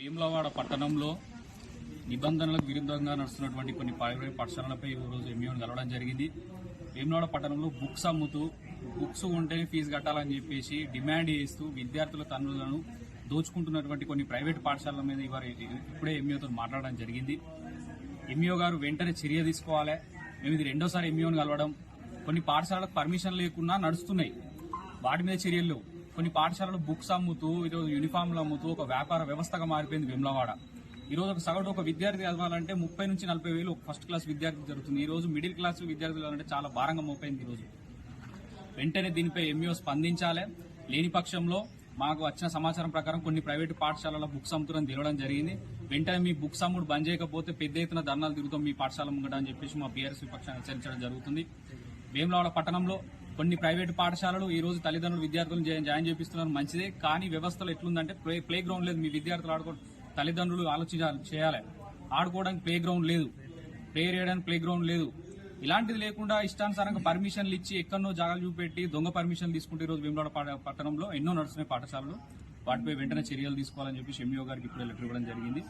వేములవాడ పట్టణంలో నిబంధనలకు విరుద్ధంగా నడుస్తున్నటువంటి కొన్ని ప్రైవేట్ పాఠశాలలపై ఈరోజు రోజు ఎంఈఓని కలవడం జరిగింది. వేములవాడ పట్టణంలో బుక్స్ అమ్ముతూ బుక్స్ ఉంటేనే ఫీజు కట్టాలని చెప్పేసి డిమాండ్ చేస్తూ విద్యార్థుల తన్నులను దోచుకుంటున్నటువంటి కొన్ని ప్రైవేట్ పాఠశాలల మీద ఇవారు ఇప్పుడే ఎంఈఓతో మాట్లాడడం జరిగింది. ఎంఈఓ గారు వెంటనే చర్య తీసుకోవాలి. మేము ఇది రెండోసారి ఎంఈఓని కలవడం. కొన్ని పాఠశాలకు పర్మిషన్ లేకున్నా నడుస్తున్నాయి. వాటి మీద చర్యలు కొన్ని పాఠశాలలు బుక్స్ అమ్ముతూ ఈరోజు యూనిఫామ్లు అమ్ముతూ ఒక వ్యాపార వ్యవస్థగా మారిపోయింది విమ్లవాడ. ఈరోజు ఒక సగటు ఒక విద్యార్థి చదవాలంటే ముప్పై నుంచి నలభై వేలు ఒక ఫస్ట్ క్లాస్ విద్యార్థి జరుగుతుంది. ఈ రోజు మిడిల్ క్లాస్ విద్యార్థులు అంటే చాలా భారంగా మోపోయింది ఈరోజు వెంటనే దీనిపై ఎంఈఓ స్పందించాలి. లేని పక్షంలో మాకు వచ్చిన సమాచారం ప్రకారం కొన్ని ప్రైవేటు పాఠశాలల బుక్స్ అమ్ముతున్న తెలియడం జరిగింది. వెంటనే మీ బుక్స్ అమ్ముడు బంద్ చేయకపోతే పెద్ద ఎత్తున ధర్నాలు తిరుగుతాం మీ పాఠశాల ముంగట అని చెప్పేసి మా బీఆర్ఎస్ పక్షాన్ని హెచ్చరించడం జరుగుతుంది. వేములవాడ పట్టణంలో కొన్ని ప్రైవేటు పాఠశాలలు ఈ రోజు తల్లిదండ్రులు విద్యార్థులను జాయిన్ చేపిస్తున్నారు. మంచిదే కానీ వ్యవస్థలో ఎట్లుందంటే ప్లే ప్లే గ్రౌండ్ లేదు. మీ విద్యార్థులు ఆడుకో తల్లిదండ్రులు ఆలోచించాలి చేయాలి. ఆడుకోవడానికి ప్లే గ్రౌండ్ లేదు. ప్రేయర్ చేయడానికి ప్లే గ్రౌండ్ లేదు. ఇలాంటిది లేకుండా ఇష్టానుసారంగా పర్మిషన్లు ఇచ్చి ఎక్కడనో జాగాలు చూపెట్టి దొంగ పర్మిషన్ తీసుకుంటే ఈ రోజు వేములవాడ పట్టణంలో ఎన్నో నడుస్తున్నాయి పాఠశాలలు. వాటిపై వెంటనే చర్యలు తీసుకోవాలని చెప్పి ఎంఈఓ గారికి ఇప్పుడు లెటర్ ఇవ్వడం జరిగింది.